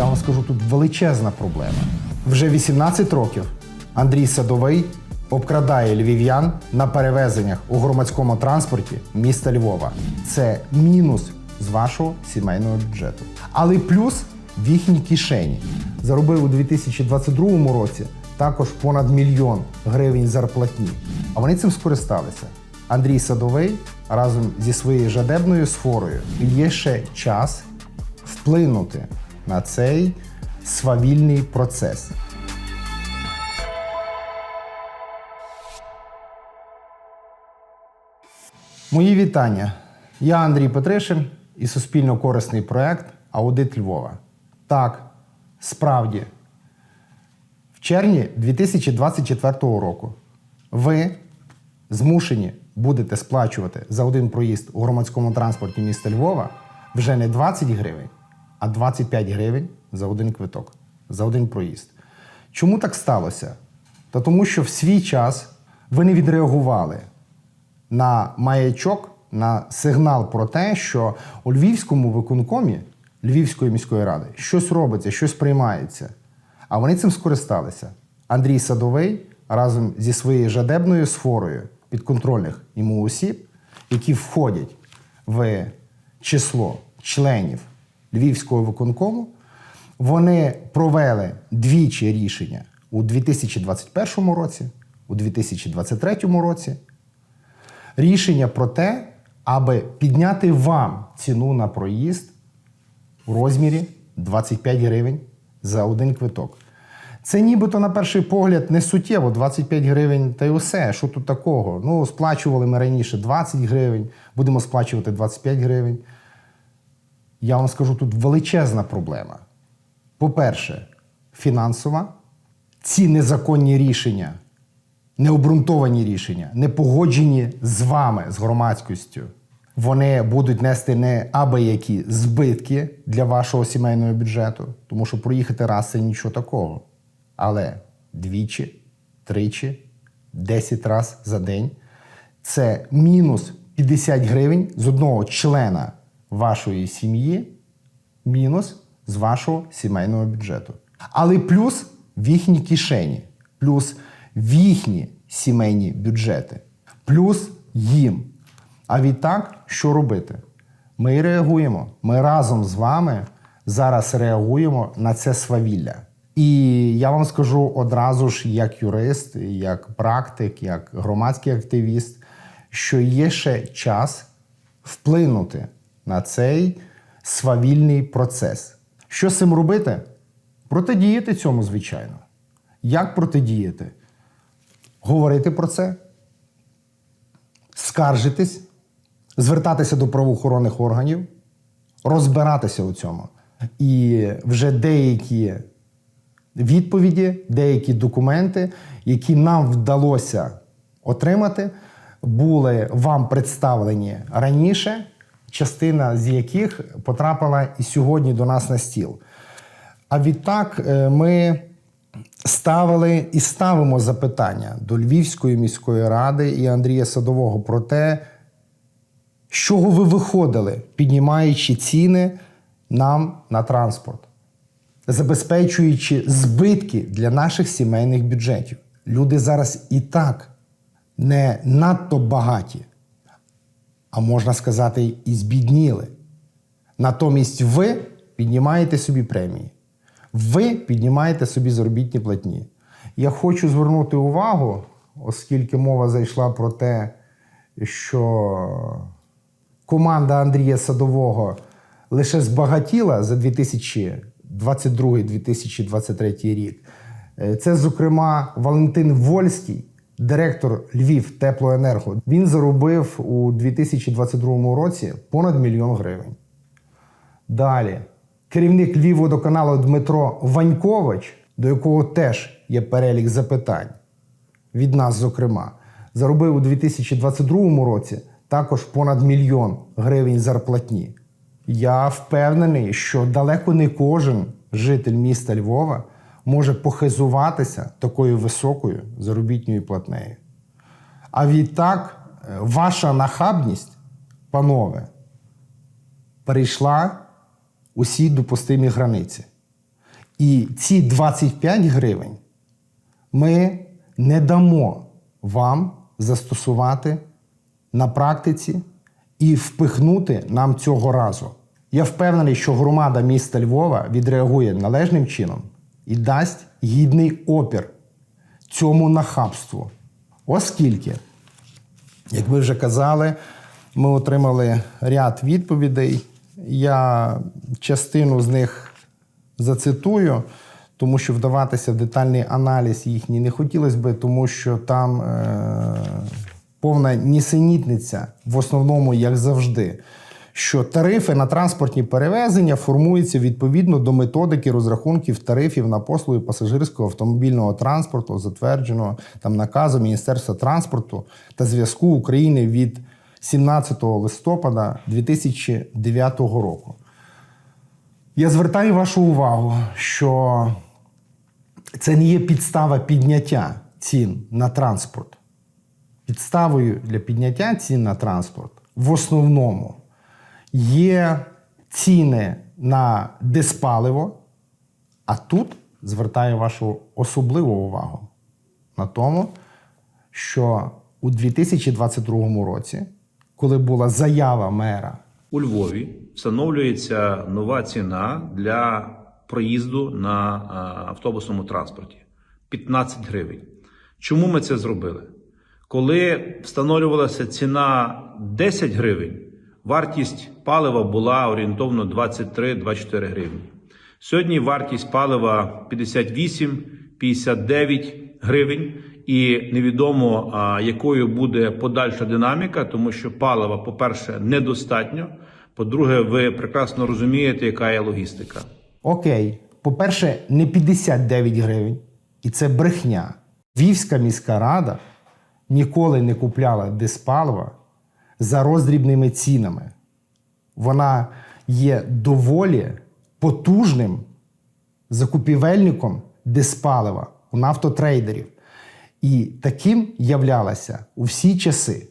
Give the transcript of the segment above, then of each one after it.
Я вам скажу, тут величезна проблема. Вже 18 років Андрій Садовий обкрадає львів'ян на перевезеннях у громадському транспорті міста Львова. Це мінус з вашого сімейного бюджету. Але плюс в їхній кишені. Заробив у 2022 році також понад мільйон гривень зарплатні. А вони цим скористалися. Андрій Садовий разом зі своєю жадебною сфорою є ще час вплинути на цей свавільний процес. Мої вітання. Я Андрій Петришин і суспільно корисний проект Аудит Львова. Так, справді, в червні 2024 року ви змушені будете сплачувати за один проїзд у громадському транспорті міста Львова вже не 20 гривень, а 25 гривень за один квиток, за один проїзд. Чому так сталося? Та тому, що в свій час ви не відреагували на маячок, на сигнал про те, що у Львівському виконкомі Львівської міської ради щось робиться, щось приймається. А вони цим скористалися. Андрій Садовий разом зі своєю жадебною сфорою підконтрольних йому осіб, які входять в число членів Львівського виконкому, вони провели двічі рішення у 2021 році, у 2023 році рішення про те, аби підняти вам ціну на проїзд у розмірі 25 гривень за один квиток. Це нібито на перший погляд не суттєво, 25 гривень та й усе. Що тут такого? Ну, сплачували ми раніше 20 гривень, будемо сплачувати 25 гривень. Я вам скажу, тут величезна проблема. По-перше, фінансова, ці незаконні рішення необґрунтовані рішення, не погоджені з вами, з громадськістю. Вони будуть нести не абиякі збитки для вашого сімейного бюджету, тому що проїхати раз це нічого такого. Але двічі, тричі, 10 разів за день це мінус 50 гривень з одного члена вашої сім'ї, мінус з вашого сімейного бюджету. Але плюс в їхній кишені, плюс в їхні сімейні бюджети, плюс їм. А відтак, що робити? Ми реагуємо. Ми разом з вами зараз реагуємо на це свавілля. І я вам скажу одразу ж, як юрист, як практик, як громадський активіст, що є ще час вплинути на цей свавільний процес. Що з цим робити? Протидіяти цьому, звичайно. Як протидіяти? Говорити про це, скаржитись, звертатися до правоохоронних органів, розбиратися у цьому. І вже деякі відповіді, деякі документи, які нам вдалося отримати, були вам представлені раніше, частина з яких потрапила і сьогодні до нас на стіл. А відтак е, ми ставили і ставимо запитання до Львівської міської ради і Андрія Садового про те, з чого ви виходили, піднімаючи ціни нам на транспорт, забезпечуючи збитки для наших сімейних бюджетів. Люди зараз і так не надто багаті, а можна сказати, і збідніли. Натомість ви піднімаєте собі премії, ви піднімаєте собі заробітні платні. Я хочу звернути увагу, оскільки мова зайшла про те, що команда Андрія Садового лише збагатіла за 2022-2023 рік. Е, Це, зокрема, Валентин Вольський, директор Львів Теплоенерго. Він заробив у 2022 році понад мільйон гривень. Далі, керівник Львівводоканалу Дмитро Ванькович, до якого теж є перелік запитань, від нас, зокрема, заробив у 2022 році також понад мільйон гривень зарплатні. Я впевнений, що далеко не кожен житель міста Львова може похизуватися такою високою заробітною платнею. А відтак, е, ваша нахабність, панове, перейшла усі допустимі границі. І ці 25 гривень ми не дамо вам застосувати на практиці і впихнути нам цього разу. Я впевнений, що громада міста Львова відреагує належним чином і дасть гідний опір цьому нахабству. Оскільки, як ви вже казали, ми отримали ряд відповідей. Я частину з них зацитую, тому що вдаватися в детальний аналіз їхній не хотілося би, тому що там е- повна нісенітниця, в основному, як завжди, що тарифи на транспортні перевезення формуються відповідно до методики розрахунків тарифів на послуги пасажирського автомобільного транспорту, затвердженого там наказом Міністерства транспорту та зв'язку України від 17 листопада 2009 року. Я звертаю вашу увагу, що це не є підстава підняття цін на транспорт. Підставою для підняття цін на транспорт в основному є ціни на диспаливо, а тут звертаю вашу особливу увагу на тому, що у 2022 році, коли була заява мера У Львові встановлюється нова ціна для проїзду на автобусному транспорті 15 гривень. Чому ми це зробили? Коли встановлювалася ціна 10 гривень, вартість палива була орієнтовно 23-24 гривні. Сьогодні вартість палива 58-59 гривень, і невідомо якою буде подальша динаміка, тому що палива, по-перше, недостатньо. По-друге, ви прекрасно розумієте, яка є логістика. Окей, по-перше, не 59 гривень, і це брехня. Львівська міська рада ніколи не купляла диспалива за роздрібними цінами. Вона є доволі потужним закупівельником диспалива у нафтотрейдерів. І таким являлася у всі часи.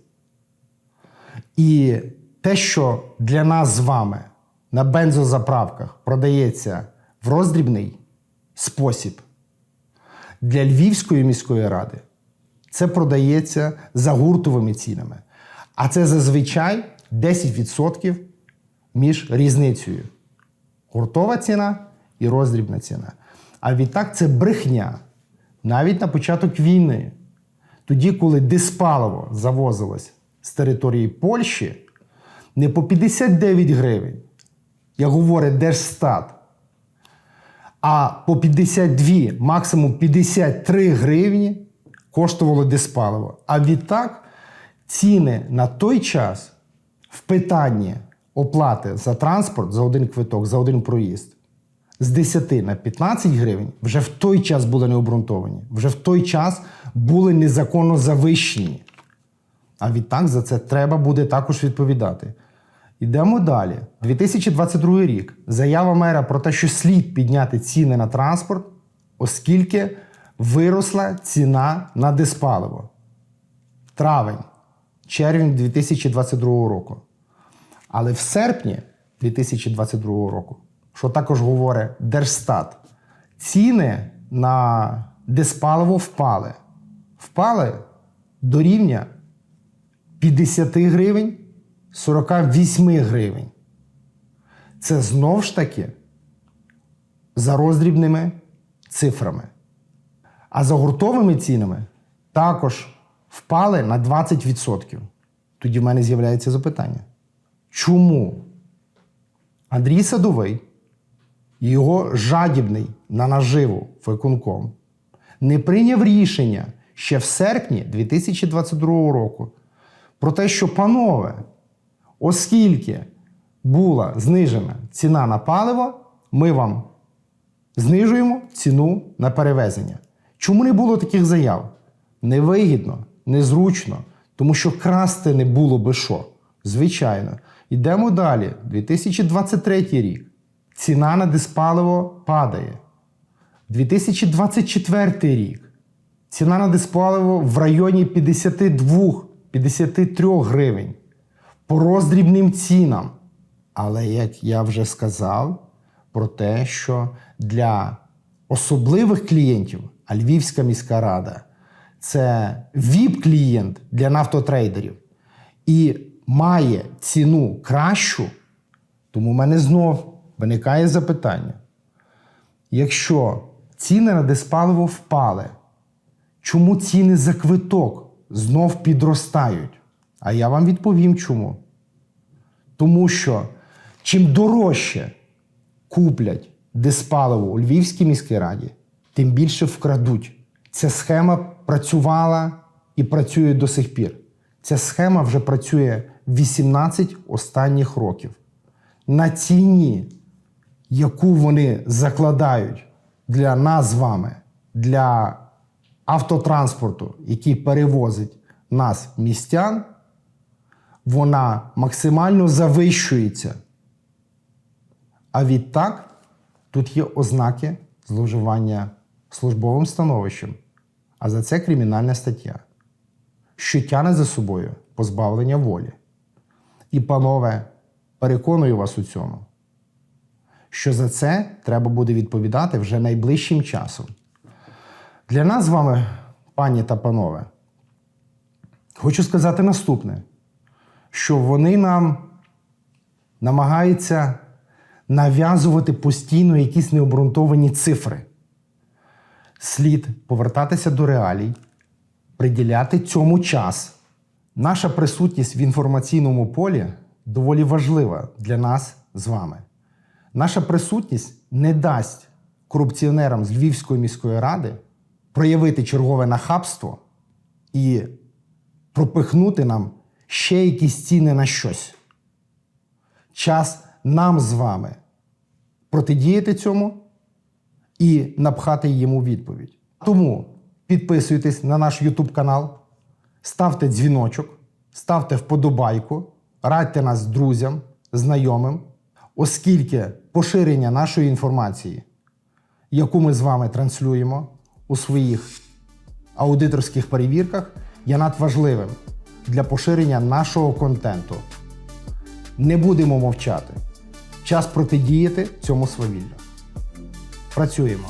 І те, що для нас з вами на бензозаправках продається в роздрібний спосіб, для Львівської міської ради це продається за гуртовими цінами. А це зазвичай 10% між різницею. Гуртова ціна і роздрібна ціна. А відтак це брехня. Навіть на початок війни, тоді, коли диспаливо завозилось з території Польщі, не по 59 гривень, як говорить Держстат, а по 52, максимум 53 гривні коштувало диспаливо. А відтак ціни на той час в питанні оплати за транспорт за один квиток, за один проїзд з 10 на 15 гривень вже в той час були необґрунтовані, вже в той час були незаконно завищені. А відтак за це треба буде також відповідати. Йдемо далі. 2022 рік. Заява мера про те, що слід підняти ціни на транспорт, оскільки виросла ціна на диспаливо. Травень, червень 2022 року. Але в серпні 2022 року, що також говорить Держстат, ціни на диспаливо впали. Впали до рівня 50 гривень 48 гривень. Це знов ж таки за роздрібними цифрами. А за гуртовими цінами також впали на 20%. Тоді в мене з'являється запитання. Чому Андрій Садовий і його жадібний на наживу виконком не прийняв рішення ще в серпні 2022 року про те, що, панове, оскільки була знижена ціна на паливо, ми вам знижуємо ціну на перевезення. Чому не було таких заяв? Невигідно, незручно, тому що красти не було би що. Звичайно. Йдемо далі. 2023 рік. Ціна на диспаливо падає. 2024 рік. Ціна на диспаливо в районі 52-53 гривень. По роздрібним цінам. Але як я вже сказав, про те, що для особливих клієнтів, а Львівська міська рада це ВІП-клієнт для нафтотрейдерів і має ціну кращу, тому в мене знов виникає запитання. Якщо ціни на диспаливо впали, чому ціни за квиток знов підростають? А я вам відповім чому. Тому що чим дорожче куплять диспаливо у Львівській міській раді, тим більше вкрадуть. Ця схема працювала і працює до сих пір. Ця схема вже працює 18 останніх років. На ціні, яку вони закладають для нас з вами, для автотранспорту, який перевозить нас, містян, вона максимально завищується. А відтак тут є ознаки зловживання службовим становищем, а за це кримінальна стаття, що тягне за собою позбавлення волі. І, панове, переконую вас у цьому, що за це треба буде відповідати вже найближчим часом. Для нас з вами, пані та панове, хочу сказати наступне, що вони нам намагаються нав'язувати постійно якісь необґрунтовані цифри. Слід повертатися до реалій, приділяти цьому час. Наша присутність в інформаційному полі доволі важлива для нас з вами. Наша присутність не дасть корупціонерам з Львівської міської ради проявити чергове нахабство і пропихнути нам ще якісь ціни на щось. Час нам з вами протидіяти цьому і напхати йому відповідь. Тому підписуйтесь на наш YouTube канал, ставте дзвіночок, ставте вподобайку, радьте нас друзям, знайомим, оскільки поширення нашої інформації, яку ми з вами транслюємо у своїх аудиторських перевірках, є надважливим для поширення нашого контенту. Не будемо мовчати. Час протидіяти цьому свавіллю. Працюємо.